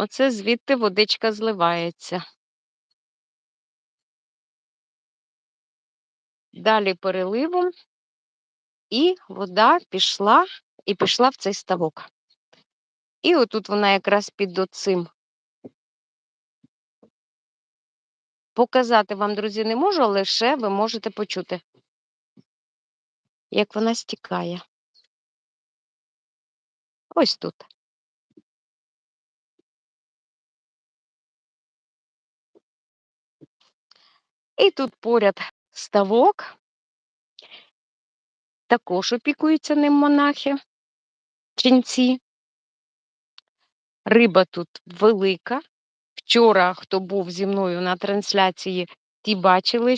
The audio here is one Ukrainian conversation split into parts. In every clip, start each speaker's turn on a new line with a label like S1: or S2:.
S1: Оце звідти водичка зливається. Далі переливом, і вода пішла і пішла в цей ставок. І отут вона якраз під оцим. Показати вам, друзі, не можу, лише ви можете почути, як вона стікає. Ось тут. І тут поряд ставок, також опікуються ним монахи, ченці. Риба тут велика. Вчора, хто був зі мною на трансляції, ті бачили,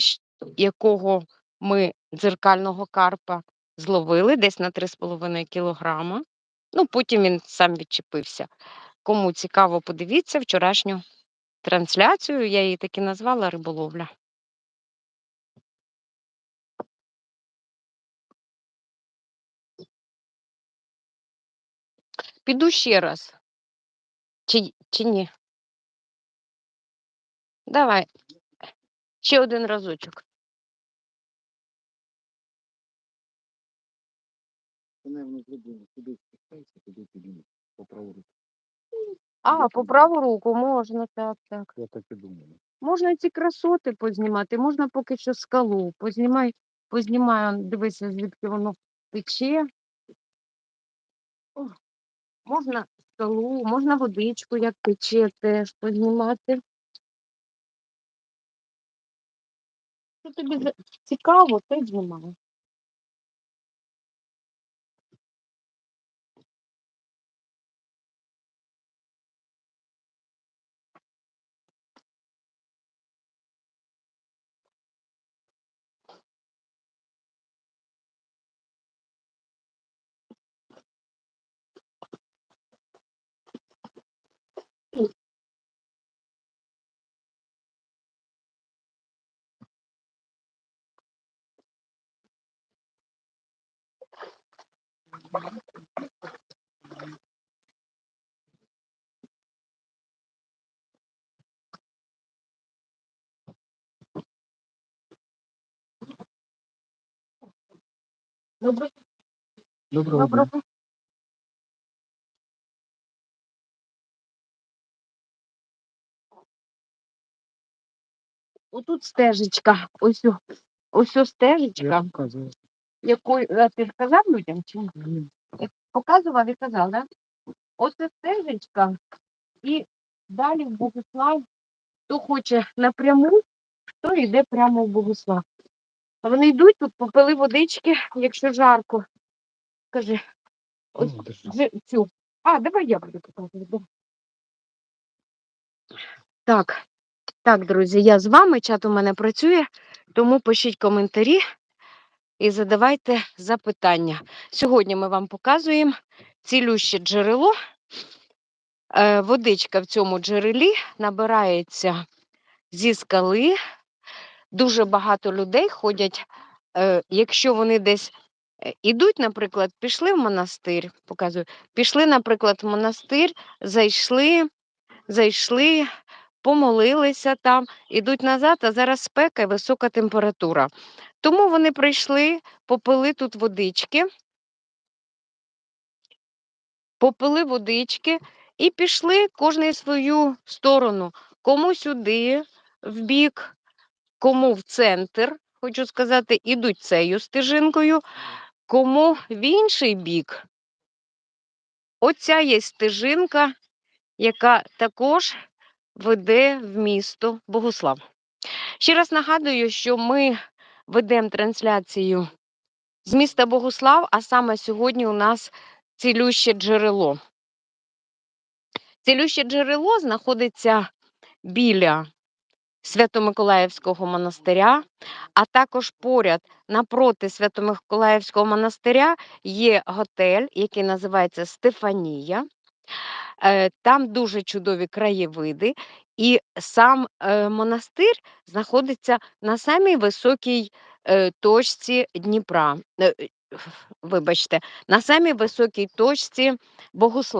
S1: якого ми дзеркального карпа зловили десь на 3,5 кілограма. Ну, потім він сам відчепився. Кому цікаво, подивіться вчорашню трансляцію, я її таки назвала риболовля. Піду ще раз. Чи, чи ні? Давай. Ще один разочок. А, по праву руку можна, так, так.
S2: Я так і думаю.
S1: Можна ці красоти познімати, можна поки що скалу. Познімай, познімай, дивися, звідки воно тече. Можна столу, можна водичку, як пече, теж познімати. Що тобі цікаво, ти знімай. Добре,
S2: Доброго дня.
S1: Отут стежечка, ось, о- ось о
S2: Я
S1: стежечка,
S2: показую.
S1: Якою а ти сказав людям чи ні?
S2: Ні.
S1: Показував і казав. Да? Оце стежечка, і далі в Богослав, хто хоче напряму, хто йде прямо в Богослав. А вони йдуть тут, попили водички, якщо жарко. Кажи, ось
S2: Ну,
S1: цю. А, давай я буду показувати. Так, так, друзі, я з вами, чат у мене працює, тому пишіть коментарі і задавайте запитання. Сьогодні ми вам показуємо цілюще джерело. Е, Водичка в цьому джерелі набирається зі скали. Дуже багато людей ходять, е, якщо вони десь е, ідуть, наприклад, пішли в монастир, показую, пішли, наприклад, в монастир, зайшли, зайшли, помолилися там, ідуть назад, а зараз спека і висока температура. Тому вони прийшли, попили тут водички, попили водички і пішли кожний свою сторону. Кому сюди, в бік, кому в центр, хочу сказати, ідуть цією стежинкою, кому в інший бік. Оця є стежинка, яка також веде в місто Богослав. Ще раз нагадую, що ми ведемо трансляцію з міста Богослав, а саме сьогодні у нас цілюще джерело. Цілюще джерело знаходиться біля Свято-Миколаївського монастиря, а також поряд напроти Свято-Миколаївського монастиря є готель, який називається Стефанія. Е, Там дуже чудові краєвиди, і сам е, монастир знаходиться на самій високій е, точці Дніпра. Вибачте, на самій високій точці Богослава.